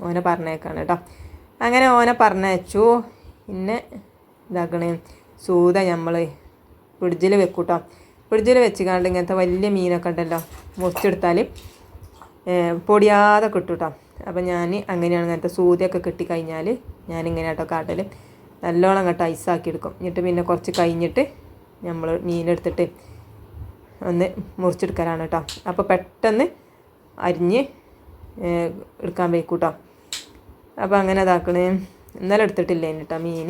ഓനെ പറഞ്ഞേക്കാണ് കേട്ടോ. അങ്ങനെ ഓനെ പറഞ്ഞയച്ചു. പിന്നെ ഇതാക്കണേ സൂത നമ്മൾ ഫ്രിഡ്ജിൽ വെക്കും കേട്ടോ ഫ്രിഡ്ജിൽ വെച്ച് കണ്ട് ഇങ്ങനത്തെ വലിയ മീനൊക്കെ ഉണ്ടല്ലോ മുറിച്ചെടുത്താൽ പൊടിയാതെ കിട്ടും കേട്ടോ അപ്പം ഞാൻ അങ്ങനെയാണ് ഇങ്ങനത്തെ സൂതിയൊക്കെ കിട്ടിക്കഴിഞ്ഞാൽ ഞാനിങ്ങനെ കേട്ടോ കാട്ടൽ നല്ലോണം കേട്ടോ ഐസാക്കി എടുക്കും. എന്നിട്ട് പിന്നെ കുറച്ച് കഴിഞ്ഞിട്ട് നമ്മൾ മീനെടുത്തിട്ട് ഒന്ന് മുറിച്ചെടുക്കലാണ് കേട്ടോ അപ്പോൾ പെട്ടെന്ന് അരിഞ്ഞ് എടുക്കാൻ വയ്ക്കും കേട്ടോ അപ്പോൾ അങ്ങനെ ഇതാക്കണേ. ഇന്നലെ എടുത്തിട്ടില്ല കേട്ടോ മീൻ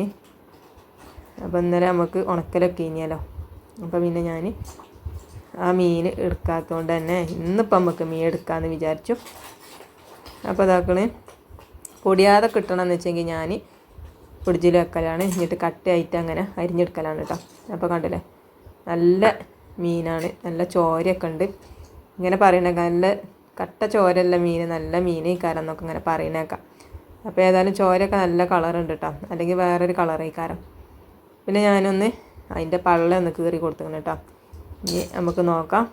അപ്പോൾ ഇന്നലെ നമുക്ക് ഉണക്കലൊക്കെ ഇനിയല്ലോ. അപ്പോൾ പിന്നെ ഞാൻ ആ മീൻ എടുക്കാത്തതുകൊണ്ട് തന്നെ ഇന്നിപ്പം നമുക്ക് മീൻ എടുക്കാമെന്ന് വിചാരിച്ചു. അപ്പോൾ ഇതാക്കണേ. പൊടിയാതെ കിട്ടണമെന്ന് വെച്ചെങ്കിൽ ഞാൻ ഫ്രിഡ്ജിൽ വെക്കലാണ്. എന്നിട്ട് കട്ടയായിട്ട് അങ്ങനെ അരിഞ്ഞെടുക്കലാണ് കേട്ടോ. അപ്പോൾ കണ്ടില്ലേ? നല്ല മീനാണ്. നല്ല ചോരയൊക്കെ ഉണ്ട്. ഇങ്ങനെ പറയണേക്കാം നല്ല കട്ട ചോരല്ല മീൻ നല്ല മീൻ കാരം എന്നൊക്കെ ഇങ്ങനെ പറയണേക്കാം. അപ്പോൾ ഏതായാലും ചോരയൊക്കെ നല്ല കളറുണ്ട് കേട്ടോ. അല്ലെങ്കിൽ വേറൊരു കളറായി കാരം. പിന്നെ ഞാനൊന്ന് അതിന്റെ പള്ള ഒന്ന് കീറി കൊടുത്തേക്കണം കേട്ടോ ഇനി നമുക്ക് നോക്കാം.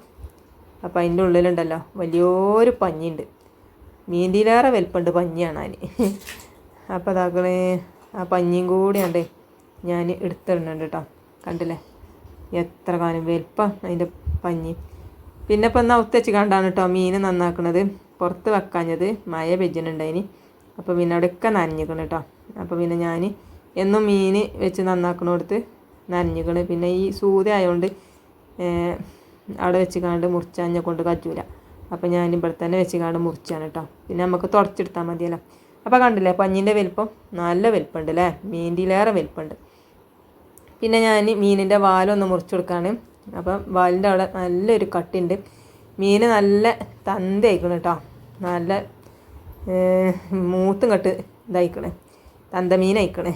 അപ്പോൾ അതിന്റെ ഉള്ളിലുണ്ടല്ലോ വലിയൊരു പഞ്ഞിയുണ്ട് മീന്റിലേറെ വലിപ്പമുണ്ട് പഞ്ഞിയാണ് അതിന് അപ്പോൾ അതാക്കണേ ആ പഞ്ഞിയും കൂടിയാണ്ട് ഞാൻ എടുത്തിടുന്നുണ്ട് കേട്ടോ കണ്ടില്ലേ? എത്ര കാലം വലിപ്പം അതിന്റെ പഞ്ഞി. പിന്നെ ഇപ്പം എന്നാൽ ഒത്തച്ച് കണ്ടാണ് കേട്ടോ മീൻ നന്നാക്കുന്നത് പുറത്ത് വെക്കാഞ്ഞത് മഴ പെജ്ജനുണ്ടായിന് അപ്പോൾ പിന്നെ അവിടെയൊക്കെ നനഞ്ഞിക്കണം കേട്ടോ അപ്പോൾ പിന്നെ ഞാൻ എന്നും മീൻ വെച്ച് നന്നാക്കണോടത്ത് നനഞ്ഞിക്കണ്. പിന്നെ ഈ സൂത ആയതുകൊണ്ട് അവിടെ വെച്ച് കാണ്ട് മുറിച്ചാഞ്ഞ കൊണ്ട് കജൂല. അപ്പോൾ ഞാൻ ഇവിടെ തന്നെ വെച്ച് കാണ്ട് മുറിച്ചാണ് കേട്ടോ പിന്നെ നമുക്ക് തുടച്ചെടുത്താൽ മതിയല്ലോ. അപ്പോൾ കണ്ടില്ലേ പഞ്ഞിന്റെ വലിപ്പം നല്ല വലിപ്പമുണ്ട് അല്ലേ മീനിലേറെ വലിപ്പമുണ്ട് പിന്നെ ഞാൻ മീനിന്റെ വാലൊന്ന് മുറിച്ച് കൊടുക്കാണ് അപ്പം വാലിന്റെ അവിടെ നല്ലൊരു കട്ടുണ്ട്. മീൻ നല്ല തന്തയക്കണം കേട്ടോ നല്ല മൂത്തും കട്ട് ഇതായിക്കണേ. തന്ത മീനായിക്കണേ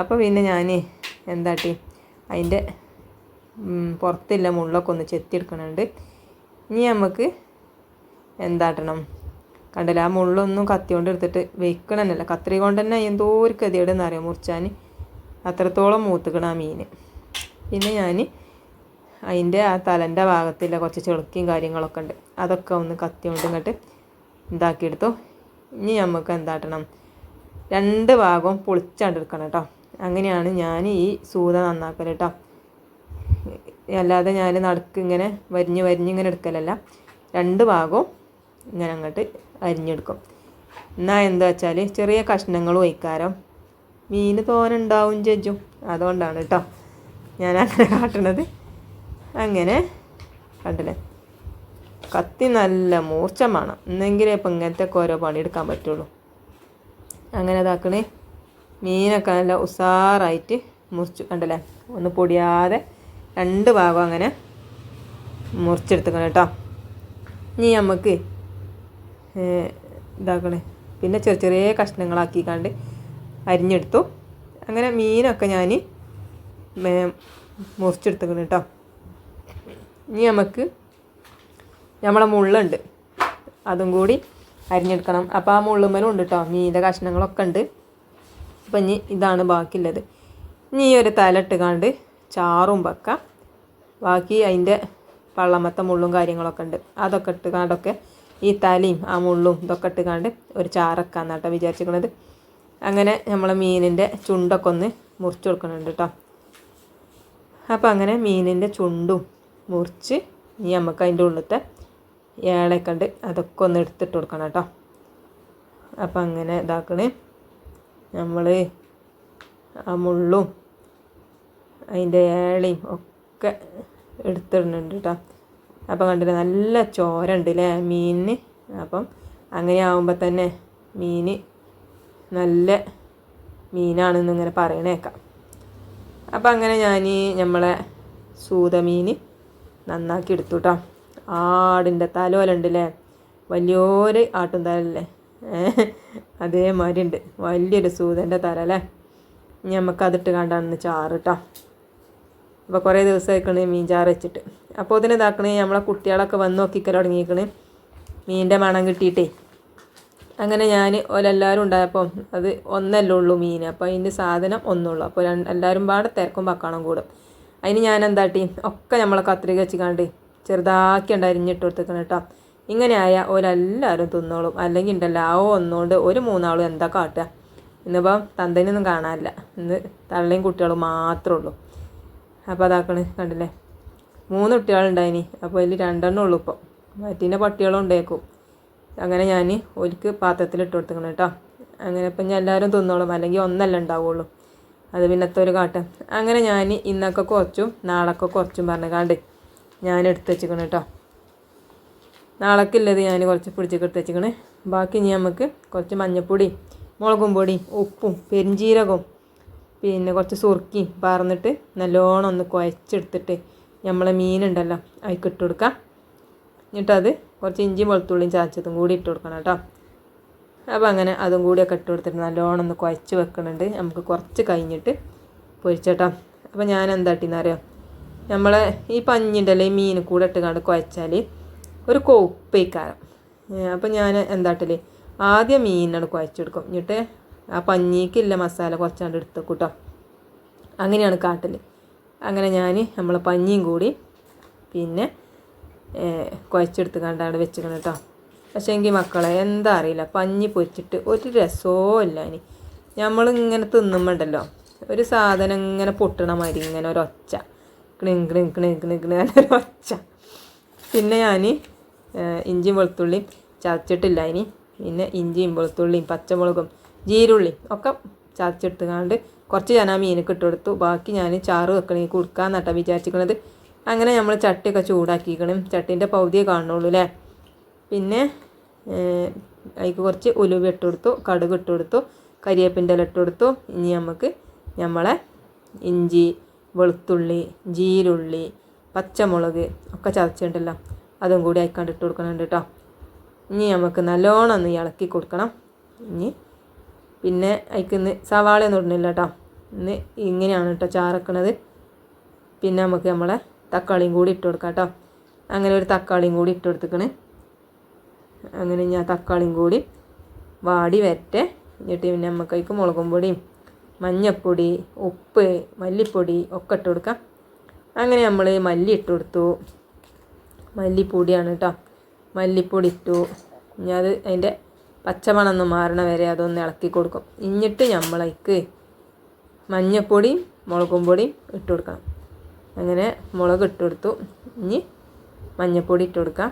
അപ്പോൾ പിന്നെ ഞാൻ എന്താട്ടി അതിന്റെ പുറത്തില്ല മുള്ളൊക്കെ ഒന്ന് ചെത്തിയെടുക്കണുണ്ട്. ഇനി നമുക്ക് എന്താട്ടണം? കണ്ടില്ല ആ മുള്ളൊന്നും കത്തി കൊണ്ട് എടുത്തിട്ട് വെക്കണമെന്നല്ല കത്രി കൊണ്ട് തന്നെ എന്തോ ഒരു ഗതികേടെന്ന് അറിയാം മുറിച്ചാൻ അത്രത്തോളം മൂത്തുക്കണം ആ മീൻ പിന്നെ ഞാൻ അതിന്റെ ആ തലന്റെ ഭാഗത്തില്ല കുറച്ച് ചെളുക്കിയും കാര്യങ്ങളൊക്കെ ഉണ്ട്. അതൊക്കെ ഒന്ന് കത്തി കൊണ്ട് ഇങ്ങോട്ട് ഇതാക്കിയെടുത്തു. ഇനി നമുക്ക് എന്താട്ടണം? രണ്ട് ഭാഗവും പൊളിച്ചാണ്ടെടുക്കണം കേട്ടോ. അങ്ങനെയാണ് ഞാൻ ഈ സൂത നന്നാക്കൽ കേട്ടോ അല്ലാതെ ഞാൻ നടക്ക് ഇങ്ങനെ വരിഞ്ഞ് വരിഞ്ഞ് ഇങ്ങനെ എടുക്കലല്ല. രണ്ട് ഭാഗവും ഇങ്ങനെ അങ്ങോട്ട് അരിഞ്ഞെടുക്കും. എന്നാൽ എന്താ വെച്ചാൽ ചെറിയ കഷ്ണങ്ങൾ ഒഴിക്കാരം. മീൻ തോനുണ്ടാവും ജജ്ജും. അതുകൊണ്ടാണ് കേട്ടോ ഞാൻ അങ്ങനെ കാട്ടണത്. അങ്ങനെ കണ്ടില്ലേ? കത്തി നല്ല മൂർച്ച വേണം. എന്നെങ്കിലേ ഇപ്പം ഇങ്ങനത്തെ ഓരോ പണിയെടുക്കാൻ പറ്റുള്ളൂ. അങ്ങനെ ഇതാക്കണേ. മീനൊക്കെ നല്ല ഉസാറായിട്ട് മുറിച്ച് കണ്ടല്ലേ? ഒന്ന് പൊടിയാതെ രണ്ട് ഭാഗം അങ്ങനെ മുറിച്ചെടുത്തുക്കണം കേട്ടോ. ഇനി നമുക്ക് ഇതാക്കണേ. പിന്നെ ചെറിയ ചെറിയ കഷ്ണങ്ങളാക്കിക്കാണ്ട് അരിഞ്ഞെടുത്തു. അങ്ങനെ മീനൊക്കെ ഞാൻ മുറിച്ചെടുത്തുക്കണം കേട്ടോ. ഇനി നമുക്ക് നമ്മളെ മുള്ളുണ്ട്. അതും കൂടി അരിഞ്ഞെടുക്കണം. അപ്പോൾ ആ മുള്ളുമ്മലും ഉണ്ട് കേട്ടോ. മീന്റെ കഷ്ണങ്ങളൊക്കെ ഉണ്ട്. അപ്പം ഇനി ഇതാണ് ബാക്കിയുള്ളത്. ഇനി ഈ ഒരു തലട്ട് കണ്ട് ചാറും വെക്കാം. ബാക്കി അതിന്റെ പള്ളമത്ത മുള്ളും കാര്യങ്ങളൊക്കെ ഉണ്ട്. അതൊക്കെ ഇട്ട് കണ്ടൊക്കെ ഈ തലയും ആ മുള്ളും ഇതൊക്കെ ഇട്ട് കണ്ട് ഒരു ചാറക്കാന്ന് കേട്ടോ വിചാരിച്ചിരിക്കണത്. അങ്ങനെ നമ്മൾ മീനിന്റെ ചുണ്ടൊക്കെ ഒന്ന് മുറിച്ച് കൊടുക്കുന്നുണ്ട് കേട്ടോ. അപ്പോൾ അങ്ങനെ മീനിന്റെ ചുണ്ടും മുറിച്ച് ഇനി നമുക്ക് അതിന്റെ ഉള്ളിലത്തെ ഏളയൊക്കെ ഉണ്ട് അതൊക്കെ ഒന്ന് എടുത്തിട്ട് കൊടുക്കണം കേട്ടോ. അപ്പം അങ്ങനെ ഇതാക്കണേ. നമ്മൾ ആ മുള്ളും അതിന്റെ ഏളയും ഒക്കെ എടുത്തിടുന്നുണ്ട് കേട്ടോ അപ്പം കണ്ടില്ലേ നല്ല ചോര ഉണ്ട് അല്ലേ മീനിന്? അപ്പം അങ്ങനെ ആവുമ്പോൾ തന്നെ മീൻ നല്ല മീനാണെന്ന് ഇങ്ങനെ പറയണേക്കാം അപ്പം അങ്ങനെ ഞാൻ നമ്മളെ സൂതമീൻ നന്നാക്കി എടുത്തു കേട്ടോ ആടിന്റെ തലോലുണ്ടല്ലേ വലിയൊരു ആട്ടും തലല്ലേ? അതേമാതിരി ഉണ്ട് വലിയൊരു സൂതന്റെ തല അല്ലേ? ഇനി നമുക്ക് അതിട്ട് കണ്ടാണ് ചാറ് കേട്ടോ അപ്പോൾ കുറേ ദിവസമായിക്കണ് മീൻ ചാറ് വെച്ചിട്ട്. അപ്പോൾ ഇതിന് ഇതാക്കണേ നമ്മളെ കുട്ടികളൊക്കെ വന്ന് നോക്കിക്കൽ തുടങ്ങിയിരിക്കണ് മീനിന്റെ മണം കിട്ടിയിട്ടേ അങ്ങനെ ഞാൻ ഓലെല്ലാവരും ഉണ്ടായപ്പോൾ അത് ഒന്നല്ലേ ഉള്ളൂ മീൻ അപ്പോൾ അതിന്റെ സാധനം ഒന്നുള്ളൂ. അപ്പോൾ എല്ലാവരും പാടെ തിരക്കും പക്കണം കൂടും. അതിന് ഞാൻ എന്താട്ടി ഒക്കെ നമ്മളെ കത്രിക വെച്ച് കണ്ട് ചെറുതാക്കി ഉണ്ട് അരിഞ്ഞിട്ട് കൊടുത്തേക്കണം കേട്ടോ ഇങ്ങനെ ആയാൽ ഓരെല്ലാവരും തിന്നോളും. അല്ലെങ്കിൽ ഉണ്ടല്ലോ ആ ഒന്നുകൊണ്ട് ഒരു മൂന്നാളും എന്താ കാട്ടുക ഇന്നിപ്പം തന്തേനൊന്നും കാണാനില്ല. ഇന്ന് തള്ളയും കുട്ടികളും മാത്രമേ ഉള്ളൂ. അപ്പോൾ അതാക്കണ് കണ്ടില്ലേ? മൂന്ന് കുട്ടികളുണ്ടായിനി. അപ്പോൾ അതിൽ രണ്ടെണ്ണം ഉള്ളൂ ഇപ്പോൾ മറ്റേ പട്ടികളും ഉണ്ടേക്കും അങ്ങനെ ഞാൻ ഒരിക്ക് പാത്രത്തിൽ ഇട്ട് കൊടുത്തേക്കണം കേട്ടോ അങ്ങനെ ഇപ്പം ഞാൻ എല്ലാവരും തിന്നോളും. അല്ലെങ്കിൽ ഒന്നല്ല ഉണ്ടാവുള്ളൂ. അത് പിന്നത്തെ ഒരു കാട്ടം. അങ്ങനെ ഞാൻ ഇന്നൊക്കെ കുറച്ചും നാളൊക്കെ കുറച്ചും പറഞ്ഞാണ്ട് ഞാൻ എടുത്ത് വെച്ചിക്കണം കേട്ടോ നാളേക്കുള്ളത് ഞാൻ കുറച്ച് പിടിച്ചൊക്കെ എടുത്ത് വെച്ചിക്കണ് ബാക്കി ഇനി നമുക്ക് കുറച്ച് മഞ്ഞപ്പൊടി മുളകും പൊടി ഉപ്പും പെരിഞ്ചീരകവും പിന്നെ കുറച്ച് സുറുക്കിയും പറന്നിട്ട് നല്ലോണം ഒന്ന് കുഴച്ചെടുത്തിട്ട് നമ്മളെ മീനുണ്ടല്ലോ അതിക്ക് ഇട്ട് കൊടുക്കാം. എന്നിട്ടത് കുറച്ച് ഇഞ്ചി വെളുത്തുള്ളിയും ചാച്ചതും കൂടി ഇട്ട് കൊടുക്കണം കേട്ടോ. അപ്പോൾ അങ്ങനെ അതും കൂടിയൊക്കെ ഇട്ട് കൊടുത്തിട്ട് നല്ലോണം ഒന്ന് കുഴച്ച് വെക്കുന്നുണ്ട് നമുക്ക് കുറച്ച് കഴിഞ്ഞിട്ട് പൊരിച്ചേട്ടോ അപ്പോൾ ഞാൻ എന്താട്ടിന്നറിയാം നമ്മളെ ഈ പഞ്ഞിന്റെ ഈ മീൻ കൂടെ ഇട്ട് കണ്ട് കുഴച്ചാൽ ഒരു കോപ്പയ്ക്കാരൻ അപ്പം ഞാൻ എന്താട്ടില്ലേ ആദ്യം മീനാണ് കുഴച്ചെടുക്കും. എന്നിട്ട് ആ പഞ്ഞിക്കില്ല മസാല കുറച്ചാണ്ട് എടുത്തേക്കും കേട്ടോ അങ്ങനെയാണ് കാട്ടൽ അങ്ങനെ ഞാൻ നമ്മളെ പഞ്ഞിയും കൂടി പിന്നെ കുഴച്ചെടുത്ത് കണ്ടാണ് വെച്ചിരിക്കണം കേട്ടോ പക്ഷേ എങ്കിൽ മക്കളെ എന്താ അറിയില്ല പഞ്ഞി പൊരിച്ചിട്ട് ഒരു രസവും ഇല്ല ഇനി നമ്മളിങ്ങനെ തിന്നുമ്പോണ്ടല്ലോ. ഒരു സാധനം ഇങ്ങനെ പൊട്ടണ മാതിരി ഇങ്ങനെ ഒരൊച്ച. കിണിങ് കിണിങ് കിണിങ് കിണിങ് കിണിങ് അങ്ങനെ ഒരു പിന്നെ ഞാൻ ഇഞ്ചിയും വെളുത്തുള്ളിയും ചതച്ചിട്ടില്ല ഇനി. പിന്നെ ഇഞ്ചിയും വെളുത്തുള്ളിയും പച്ചമുളകും ജീരുള്ളിയും ഒക്കെ ചതച്ചെടുത്തുകൊണ്ട് കുറച്ച് ഞാൻ ആ മീനൊക്കെ ഇട്ട് കൊടുത്തു. ബാക്കി ഞാൻ ചാറ് വെക്കണേ കൊടുക്കാന്നട്ടാ വിചാരിച്ചിരിക്കണത് അങ്ങനെ നമ്മൾ ചട്ടിയൊക്കെ ചൂടാക്കിക്കണം. ചട്ടീന്റെ പൗതിയെ കാണുള്ളൂ അല്ലേ പിന്നെ അതിക്ക് കുറച്ച് ഉലുവ ഇട്ട് കൊടുത്തു കടുക് ഇട്ട് കൊടുത്തു കരിയേപ്പിന്റെ ഇല ഇട്ട് കൊടുത്തു. ഇനി നമുക്ക് നമ്മളെ ഇഞ്ചി വെളുത്തുള്ളി ജീരുള്ളി പച്ചമുളക് ഒക്കെ ചതച്ചിട്ടുണ്ടല്ലോ. അതും കൂടി അയക്കാണ്ട് ഇട്ട് കൊടുക്കുന്നുണ്ട് കേട്ടോ. ഇനി നമുക്ക് നല്ലോണം ഒന്ന് ഇളക്കി കൊടുക്കണം. ഇനി പിന്നെ അയക്കുന്ന സവാളയൊന്നും ഇടുന്നില്ല കേട്ടോ. ഇന്ന് ഇങ്ങനെയാണ് കേട്ടോ ചാറക്കണത്. പിന്നെ നമുക്ക് നമ്മളെ തക്കാളിയും കൂടി ഇട്ട് കൊടുക്കാം കേട്ടോ. അങ്ങനെ ഒരു തക്കാളിയും കൂടി ഇട്ട് കൊടുത്തേക്കണ്. അങ്ങനെ ഞാൻ തക്കാളിയും കൂടി വാടി വരട്ടെ. എന്നിട്ട് പിന്നെ നമുക്ക് അതിക്ക് മുളകും പൊടിയും മഞ്ഞപ്പൊടി ഉപ്പ് മല്ലിപ്പൊടി ഒക്കെ ഇട്ട് കൊടുക്കാം. അങ്ങനെ നമ്മൾ മല്ലി ഇട്ട് കൊടുത്തു. മല്ലിപ്പൊടിയാണ് കേട്ടോ. മല്ലിപ്പൊടി ഇട്ടു. ഇനി അത് അതിന്റെ പച്ചമണം ഒന്ന് മാറണ വരെ അതൊന്ന് ഇളക്കി കൊടുക്കും. എന്നിട്ട് നമ്മളേക്ക് മഞ്ഞപ്പൊടിയും മുളകും പൊടിയും ഇട്ട് കൊടുക്കണം. അങ്ങനെ മുളക് ഇട്ട് കൊടുത്തു. ഇനി മഞ്ഞപ്പൊടി ഇട്ട് കൊടുക്കാം.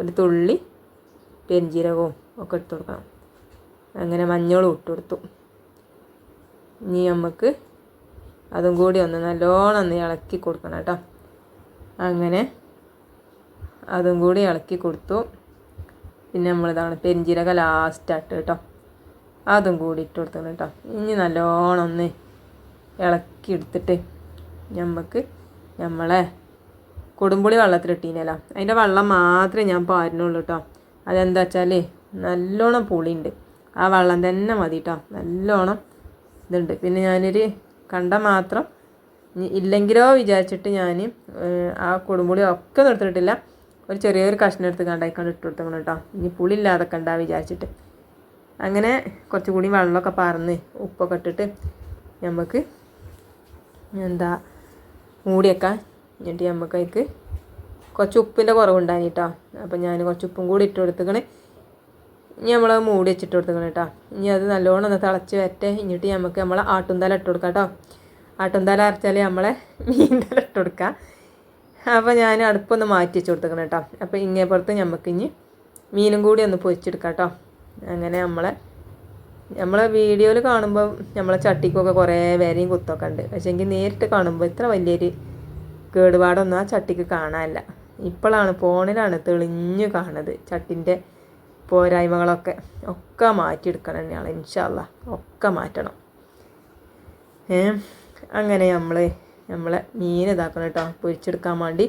ഒരു തുള്ളി പെരിഞ്ജീരകവും ഒക്കെ ഇട്ട് കൊടുക്കണം. അങ്ങനെ മഞ്ഞളും ഇട്ട് കൊടുത്തു. ഇനി നമുക്ക് അതും കൂടി ഒന്ന് നല്ലോണം ഒന്ന് ഇളക്കി കൊടുക്കണം കേട്ടോ. അങ്ങനെ അതും കൂടി ഇളക്കി കൊടുത്തു. പിന്നെ നമ്മളിതാണ് പെരിഞ്ചീരക ലാസ്റ്റായിട്ട് കേട്ടോ. അതും കൂടി ഇട്ട് കൊടുത്തു കേട്ടോ. ഇനി നല്ലോണം ഒന്ന് ഇളക്കി എടുത്തിട്ട് നമുക്ക് നമ്മളെ കൊടുമ്പുളി വെള്ളത്തിലിട്ടീനല്ലോ അതിന്റെ വെള്ളം മാത്രമേ ഞാൻ പാരുന്നുള്ളൂ കേട്ടോ. അതെന്താ വെച്ചാൽ നല്ലോണം പുളിയുണ്ട്. ആ വെള്ളം തന്നെ മതി കേട്ടോ. നല്ലോണം ഇതുണ്ട്. പിന്നെ ഞാനൊരു കണ്ട മാത്രം ഇല്ലെങ്കിലോ വിചാരിച്ചിട്ട് ഞാൻ ആ കൊടുമ്പുളി ഒക്കെ നിർത്തിയിട്ടില്ല. ഒരു ചെറിയൊരു കഷ്ണം എടുത്ത് കണ്ടായിക്കൊണ്ട് ഇട്ട് കൊടുത്തണം കേട്ടോ ഇനി പുളി ഇല്ലാതെ കണ്ടാ വിചാരിച്ചിട്ട്. അങ്ങനെ കുറച്ചുകൂടി വെള്ളമൊക്കെ പറന്ന് ഉപ്പൊക്കെ ഇട്ടിട്ട് നമുക്ക് എന്താ മൂടിയേക്കാം എന്നിട്ട് നമുക്ക് അതിക്ക് കുറച്ച് ഉപ്പിന്റെ കുറവുണ്ടായി കേട്ടോ അപ്പം ഞാൻ കുറച്ച് ഉപ്പും കൂടി ഇട്ട് കൊടുത്തേക്കണേ. ഇനി നമ്മൾ മൂടി വെച്ചിട്ട് കൊടുത്തേക്കണം കേട്ടോ ഇനി അത് നല്ലോണം ഒന്ന് തിളച്ച് വരട്ടെ. എന്നിട്ട് നമുക്ക് നമ്മൾ ആട്ടുംതല ഇട്ട് കൊടുക്കാം കേട്ടോ ആട്ടുംതല അരച്ചാൽ നമ്മളെ മീൻതല ഇട്ട് കൊടുക്കാം. അപ്പോൾ ഞാൻ അടുപ്പൊന്ന് മാറ്റി വെച്ച് കൊടുത്തേക്കണം കേട്ടോ അപ്പോൾ ഇങ്ങേ പുറത്ത് നമുക്ക് ഇനി മീനും കൂടി ഒന്ന് പൊരിച്ചെടുക്കാം കേട്ടോ അങ്ങനെ നമ്മളെ നമ്മളെ വീഡിയോയിൽ കാണുമ്പോൾ നമ്മളെ ചട്ടിക്കൊക്കെ കുറേ വരയും കുത്തൊക്കെ ഉണ്ട്. പക്ഷേങ്കിൽ നേരിട്ട് കാണുമ്പോൾ ഇത്ര വലിയൊരു കേടുപാടൊന്നും ആ ചട്ടിക്ക് കാണാനില്ല. ഇപ്പോഴാണ് ഫോണിലാണ് തെളിഞ്ഞു കാണുന്നത് ചട്ടിന്റെ പോരായ്മകളൊക്കെ. ഒക്കെ മാറ്റിയെടുക്കണം തന്നെയാണ് ഇൻഷാല്ല ഒക്കെ മാറ്റണം. ഏ അങ്ങനെ നമ്മൾ നമ്മളെ മീൻ ഇതാക്കണം കേട്ടോ. പൊരിച്ചെടുക്കാൻ വേണ്ടി.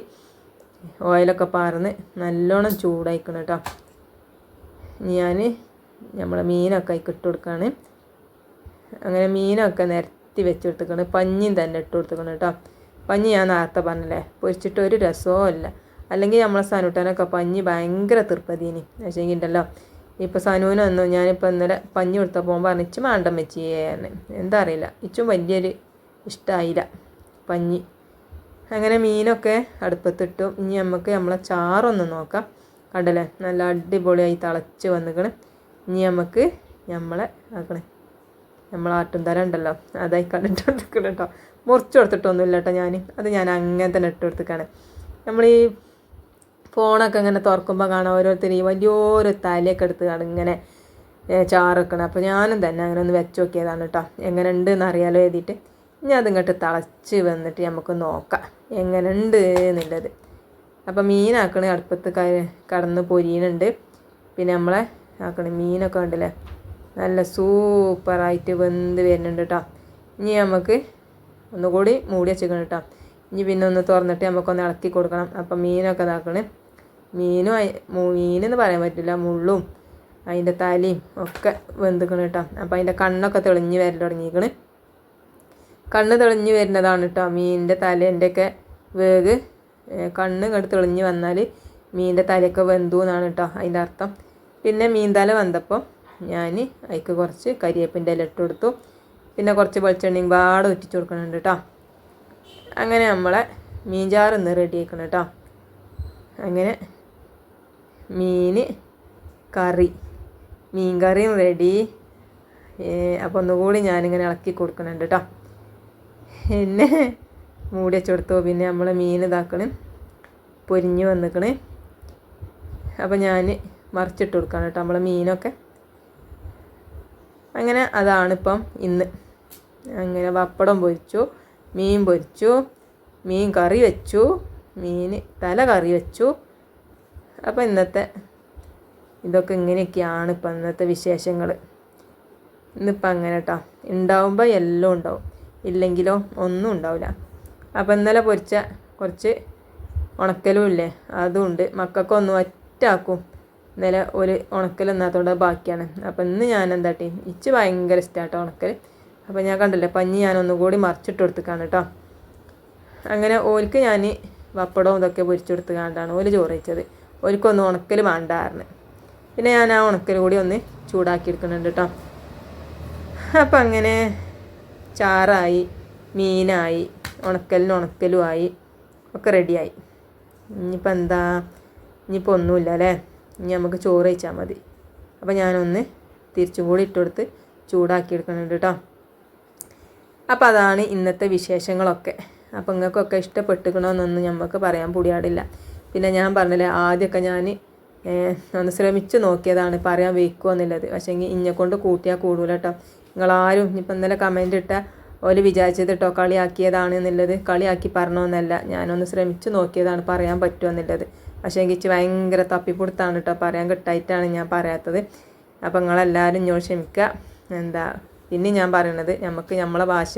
ഓയിലൊക്കെ പാർന്ന് നല്ലോണം ചൂടായിക്കണം കേട്ടോ. ഞാൻ നമ്മളെ മീനൊക്കെ അതിൽ ഇട്ട് കൊടുക്കുകയാണ് അങ്ങനെ മീനൊക്കെ നിരത്തി വെച്ച് കൊടുത്തേക്കാണ് പഞ്ഞിയും തന്നെ ഇട്ട് കൊടുത്തേക്കണം കേട്ടോ. പഞ്ഞി ഞാൻ നേരത്തെ പറഞ്ഞല്ലേ പൊരിച്ചിട്ട് ഒരു രസവും ഇല്ല. അല്ലെങ്കിൽ നമ്മളെ സനുട്ടനൊക്കെ പഞ്ഞി ഭയങ്കര തൃപ്പതീനി വെച്ചെങ്കിൽ ഉണ്ടല്ലോ ഇപ്പോൾ സനുവിനൊന്നും ഞാനിപ്പോൾ ഇന്നലെ പഞ്ഞി കൊടുത്തപ്പോൾ പറഞ്ഞു ഇച്ചും വെച്ച് ചെയ്യാന്ന് എന്താ അറിയില്ല. ഇച്ചും വലിയൊരു ഇഷ്ടമായില്ല പഞ്ഞി. അങ്ങനെ മീനൊക്കെ അടുപ്പത്തിട്ടു. ഇനി നമുക്ക് നമ്മളെ ചാറൊന്ന് നോക്കാം. കണ്ടല്ലേ? നല്ല അടിപൊളിയായി തിളച്ച് വന്നിക്കണ്. ഇനി നമുക്ക് നമ്മളെ ആക്കണേ. നമ്മൾ ആട്ടുംതര ഉണ്ടല്ലോ. അതായി കണ്ടിട്ട് കൊടുക്കണം കേട്ടോ. മുറിച്ച് കൊടുത്തിട്ടൊന്നുമില്ല കേട്ടോ ഞാൻ അത് ഞാൻ അങ്ങനെ തന്നെ ഇട്ട് കൊടുത്തേക്കാണ്. നമ്മൾ ഈ ഫോണൊക്കെ ഇങ്ങനെ തുറക്കുമ്പോൾ കാണാം ഓരോരുത്തർ ഈ വലിയൊരു തലയൊക്കെ എടുത്ത് കാണും ഇങ്ങനെ വെക്കണം അപ്പോൾ ഞാനും തന്നെ അങ്ങനെ ഒന്ന് വെച്ച് നോക്കിയതാണ് കേട്ടോ. എങ്ങനെ ഉണ്ട് എന്നറിയാലോ എഴുതിയിട്ട്. ഇനി അതിങ്ങോട്ട് തിളച്ച് വന്നിട്ട് നമുക്ക് നോക്കാം. എങ്ങനെയുണ്ട് എന്നുള്ളത്. അപ്പം മീനാക്കണ അടുപ്പത്ത് കടന്ന് പൊരിയുന്നുണ്ട് പിന്നെ നമ്മളെ ആക്കണ മീനൊക്കെ ഉണ്ടല്ലേ നല്ല സൂപ്പറായിട്ട് വെന്ത് വരുന്നുണ്ട് കേട്ടോ ഇനി നമുക്ക് ഒന്നുകൂടി മൂടി വെച്ചേക്കണം കേട്ടോ ഇനി പിന്നെ ഒന്ന് തുറന്നിട്ട് നമുക്കൊന്ന് ഇളക്കി കൊടുക്കണം. അപ്പം മീനൊക്കെ ഇതാക്കണേ. മീനും മീനെന്ന് പറയാൻ പറ്റില്ല. മുള്ളും അതിന്റെ തലയും ഒക്കെ വെന്തിക്കണം കേട്ടോ അപ്പം അതിന്റെ കണ്ണൊക്കെ തെളിഞ്ഞ് വരൽ തുടങ്ങിയിരിക്കണ് കണ്ണ് തെളിഞ്ഞ് വരുന്നതാണ് കേട്ടോ മീനിന്റെ തലേന്റെയൊക്കെ വേഗ് കണ്ണ് ഇങ്ങോട്ട് തെളിഞ്ഞ് വന്നാൽ മീനിന്റെ തലയൊക്കെ വെന്തു എന്നാണ് കേട്ടോ അതിന്റെ അർത്ഥം. പിന്നെ മീൻ തല വന്നപ്പോൾ ഞാൻ അതിക്ക് കുറച്ച് കരിയേപ്പിന്റെ ഇല ഇട്ട് കൊടുത്തു. പിന്നെ കുറച്ച് വെളിച്ചെണ്ണയും പാടെ ഒറ്റിച്ച് കൊടുക്കുന്നുണ്ട് കേട്ടോ അങ്ങനെ നമ്മളെ മീൻചാറ് ഇന്ന് റെഡി ആക്കണം കേട്ടോ അങ്ങനെ മീൻ കറി മീൻ കറിയും റെഡി അപ്പോൾ ഒന്നുകൂടി ഞാനിങ്ങനെ ഇളക്കി കൊടുക്കുന്നുണ്ട് കേട്ടോ പിന്നെ മൂടി വെച്ചെടുത്തു. പിന്നെ നമ്മൾ മീൻ ഇതാക്കണ്. പൊരിഞ്ഞ് വന്നിക്കണ്. അപ്പോൾ ഞാൻ മറിച്ചിട്ട് കൊടുക്കണം കേട്ടോ നമ്മളെ മീനൊക്കെ. അങ്ങനെ അതാണിപ്പം ഇന്ന്. അങ്ങനെ പപ്പടം പൊരിച്ചു മീൻ പൊരിച്ചു മീൻ കറി വെച്ചു മീൻ തല കറി വെച്ചു. അപ്പോൾ ഇന്നത്തെ ഇതൊക്കെ ഇങ്ങനെയൊക്കെയാണ് ഇപ്പം ഇന്നത്തെ വിശേഷങ്ങൾ ഇന്നിപ്പോൾ അങ്ങനെ കേട്ടോ ഉണ്ടാവുമ്പോൾ എല്ലാം ഉണ്ടാവും. ഇല്ലെങ്കിലോ ഒന്നും ഉണ്ടാവില്ല. അപ്പോൾ ഇന്നലെ പൊരിച്ച കുറച്ച് ഉണക്കലും ഇല്ലേ അതും ഉണ്ട്. മക്കൾക്കൊന്നും ഒറ്റാക്കും ഇന്നലെ ഒരു ഉണക്കൽ എന്നാത്തോടെ ബാക്കിയാണ്. അപ്പോൾ ഇന്ന് ഞാൻ എന്താട്ടി ഇച്ച് ഭയങ്കര ഇഷ്ടമാട്ടോ ഉണക്കൽ അപ്പോൾ ഞാൻ കണ്ടില്ലേ പഞ്ഞി ഞാൻ ഒന്നുകൂടി മറിച്ചിട്ട് കൊടുത്തിക്കാണ് കേട്ടോ അങ്ങനെ ഓൽക്ക് ഞാൻ പപ്പടവും ഇതൊക്കെ പൊരിച്ചെടുത്ത് കണ്ടാണ് ഓൽ ചോറ് വെച്ചത് ഓൽക്കൊന്ന് ഉണക്കൽ വേണ്ടായിരുന്നു പിന്നെ ഞാൻ ആ ഉണക്കൽ കൂടി ഒന്ന് ചൂടാക്കി എടുക്കുന്നുണ്ട് കേട്ടോ അപ്പം അങ്ങനെ ചാറായി മീനായി ഉണക്കലിന് ഉണക്കലുമായി ഒക്കെ റെഡിയായി ഇനിയിപ്പോൾ എന്താ? ഇനിയിപ്പോൾ ഒന്നുമില്ല അല്ലേ? ഇനി നമുക്ക് ചോറ് കഴിച്ചാൽ മതി. അപ്പോൾ ഞാനൊന്ന് തിരിച്ചും കൂടി ഇട്ടുകൊടുത്ത് ചൂടാക്കി എടുക്കുന്നുണ്ട് കേട്ടോ. അപ്പോൾ അതാണ് ഇന്നത്തെ വിശേഷങ്ങളൊക്കെ. അപ്പോൾ നിങ്ങൾക്കൊക്കെ ഇഷ്ടപ്പെട്ടുക്കണമെന്നൊന്നും നമുക്ക് പറയാൻ പൊടിയാടില്ല പിന്നെ ഞാൻ പറഞ്ഞില്ലേ ആദ്യമൊക്കെ ഞാൻ ഒന്ന് ശ്രമിച്ച് നോക്കിയതാണ് പറയാൻ വയ്ക്കുക എന്നുള്ളത്. പക്ഷേങ്കിൽ ഇന്നെ കൊണ്ട് കൂട്ടിയാൽ കൂടൂല കേട്ടോ. നിങ്ങളാരും ഇനിയിപ്പോൾ ഇന്നലെ കമന്റ് ഇട്ട ഓൽ വിചാരിച്ചത് കേട്ടോ കളിയാക്കിയതാണ് എന്നുള്ളത്. കളിയാക്കി പറഞ്ഞോന്നല്ല. ഞാനൊന്ന് ശ്രമിച്ചു നോക്കിയതാണ് പറയാൻ പറ്റുമോ എന്നുള്ളത്. പക്ഷേ എനിക്ക് ഭയങ്കര തപ്പിപ്പൊടുത്താണ് കേട്ടോ പറയാൻ കിട്ടായിട്ടാണ് ഞാൻ പറയാത്തത്. അപ്പോൾ നിങ്ങളെല്ലാവരും ഇങ്ങോട്ട് ക്ഷമിക്കുക. എന്താ? പിന്നെ ഞാൻ പറയണത് നമുക്ക് നമ്മളെ ഭാഷ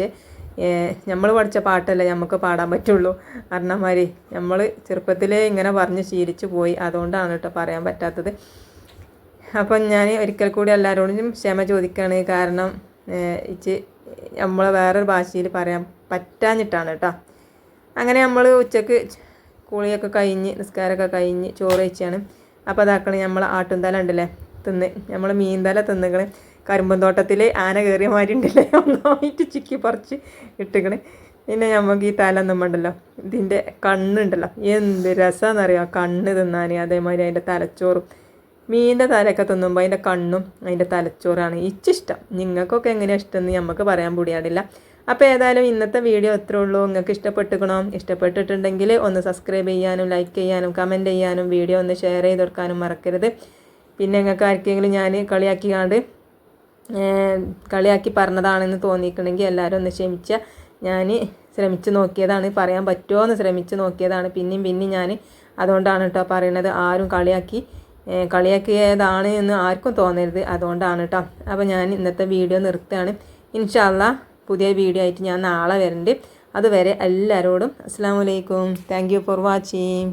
നമ്മൾ പഠിച്ച പാട്ടല്ലേ നമുക്ക് പാടാൻ പറ്റുള്ളൂ. അരണമാരി നമ്മൾ ചെറുപ്പത്തിലേ ഇങ്ങനെ പറഞ്ഞ് ശീലിച്ചു പോയി. അതുകൊണ്ടാണ് കേട്ടോ പറയാൻ പറ്റാത്തത്. അപ്പം ഞാൻ ഒരിക്കൽ കൂടി എല്ലാവരോടും ക്ഷമ ചോദിക്കുകയാണ് കാരണം ഇച്ച് നമ്മൾ വേറൊരു ഭാഷയിൽ പറയാൻ പറ്റാഞ്ഞിട്ടാണ് കേട്ടോ. അങ്ങനെ നമ്മൾ ഉച്ചയ്ക്ക് കുളിയൊക്കെ കഴിഞ്ഞ് നിസ്കാരമൊക്കെ കഴിഞ്ഞ് ചോറ് വെച്ചാണ് അപ്പോൾ അതാക്കണേ നമ്മൾ ആട്ടുംതല ഉണ്ടല്ലേ തിന്ന്. നമ്മൾ മീൻതല കരിമ്പൻ തോട്ടത്തിൽ ആന കയറിയ മാതിരി ഉണ്ടല്ലേ ഒന്നായിട്ട് ചിക്കി പറിച്ച് ഇട്ടുകണ് പിന്നെ നമുക്ക് ഈ തല നമ്മണ്ടല്ലോ ഇതിന്റെ കണ്ണുണ്ടല്ലോ എന്ത് രസമാണെന്നറിയാം കണ്ണ് തിന്നാൻ അതേമാതിരി അതിന്റെ തലച്ചോറും മീനിന്റെ തലയൊക്കെ തിന്നുമ്പോൾ അതിന്റെ കണ്ണും അതിന്റെ തലച്ചോറാണ് ഇച്ചിഷ്ടം. നിങ്ങൾക്കൊക്കെ എങ്ങനെയാണ് ഇഷ്ടമെന്ന് നമുക്ക് പറയാൻ പൂടിയാടില്ല അപ്പോൾ ഏതായാലും ഇന്നത്തെ വീഡിയോ എത്ര ഉള്ളൂ. നിങ്ങൾക്ക് ഇഷ്ടപ്പെട്ടുക്കണോ ഇഷ്ടപ്പെട്ടിട്ടുണ്ടെങ്കിൽ ഒന്ന് സബ്സ്ക്രൈബ് ചെയ്യാനും ലൈക്ക് ചെയ്യാനും കമന്റ് ചെയ്യാനും വീഡിയോ ഒന്ന് ഷെയർ ചെയ്ത് കൊടുക്കാനും മറക്കരുത്. പിന്നെ നിങ്ങൾക്ക് ആർക്കെങ്കിലും ഞാൻ കളിയാക്കി കണ്ട് കളിയാക്കി പറഞ്ഞതാണെന്ന് തോന്നിയിട്ടുണ്ടെങ്കിൽ എല്ലാവരും ഒന്ന് ക്ഷമിച്ച ഞാൻ ശ്രമിച്ച് നോക്കിയതാണ്. പറയാൻ പറ്റുമോ എന്ന് ശ്രമിച്ച് നോക്കിയതാണ്. പിന്നെയും പിന്നെയും ഞാൻ അതുകൊണ്ടാണ് കേട്ടോ പറയണത്. ആരും കളിയാക്കി കളിയാക്കിയതാണ് എന്ന് ആർക്കും തോന്നരുത്. അതുകൊണ്ടാണ് കേട്ടോ അപ്പോൾ ഞാൻ ഇന്നത്തെ വീഡിയോ നിർത്തുകയാണ്. ഇൻഷാല്ല പുതിയ വീഡിയോ ആയിട്ട് ഞാൻ നാളെ വരുന്നുണ്ട് അതുവരെ എല്ലാവരോടും അസ്സാം വലൈക്കും താങ്ക് ഫോർ വാച്ചിങ്